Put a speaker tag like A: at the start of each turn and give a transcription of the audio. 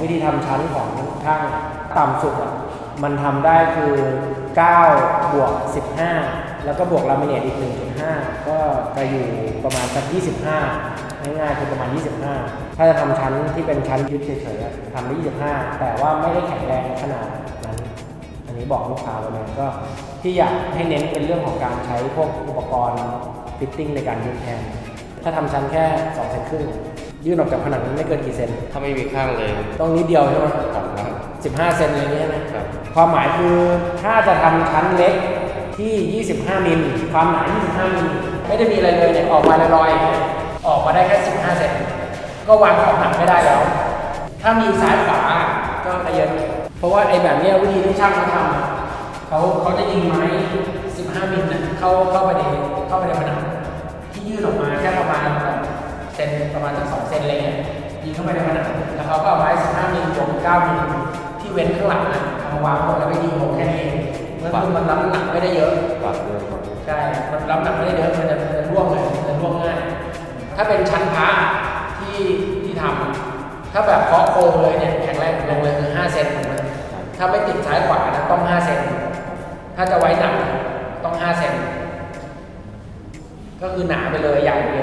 A: วิธีทำชั้นของช่างต่ำสุดอะมันทำได้คือ9บวก15 แล้วก็บวกลามิเนตอีก 1.5 ก็จะอยู่ประมาณสัก 25 ง่ายๆคือประมาณ 25 ถ้าจะทำชั้นที่เป็นชั้นยึดเฉยๆทำได้ 25 แต่ว่าไม่ได้แข็งแรงขนาดนั้น อันนี้บอกลูกค้าไว้เลยก็ที่อยากให้เน้นเป็นเรื่องของการใช้พวกอุปกรณ์ฟิตติ้งในการยึดแทนถ้าทำชั้นแค่2เซนครึ่ง ยื่นออกจากผนังไม่เกินกี่เซน
B: ถ้าไม่มีข้างเลย
A: ต้องนิดเดียวใช่ไหม
B: ตัดครับ
A: สิบห้าเซนอะไรเงี้ยไหม
B: ครับ
A: ความหมายคือถ้าจะทำชั้นเล็กที่ 25 มิลความหนา 25 มิลไม่ได้มีอะไรเลยเนี่ยออกมาลอยๆออกมาได้แค่ 15 เซนก็วางของหนักไม่ได้แล้ว ถ้ามีซ้ายขวาก็ระเยินเพราะว่าไอ้แบบเนี้ยวิธีที่ช่างเขาทำอะเขาเขาจะยิงไม้ 15 มิลนะเข้าเข้าไปในเข้าไปในผนัง นประมาณสักสองเซนอะไรเงี้ยยิงเข้าไปในผนังแล้วเขาก็เอาไม้15มิลบวก9มิลที่เว้นข้างหลังนะเอามาวางบนแล้วก็ยิงลงแค่นี้เองมันคือมันรับน้ำหนักไม่ได้เยอะ
B: ปรับเลยครับ
A: ใช่มันรับน้ำหนักไม่ได้เยอะมันจะมันจะร่วงเลยมันจะร่วงง่าย ถ้าเป็นชั้นพระที่ที่ทำอะถ้าแบบเคาะโครงเลยเนี่ยแข็งแรงลงเลยคือ5เซนถูกไหมถ้าไม่ติดซ้ายขวานะต้อง5เซนถ้าจะไว้หนักต้อง5เซนก็คือหนาไปเลยใหญ่ไป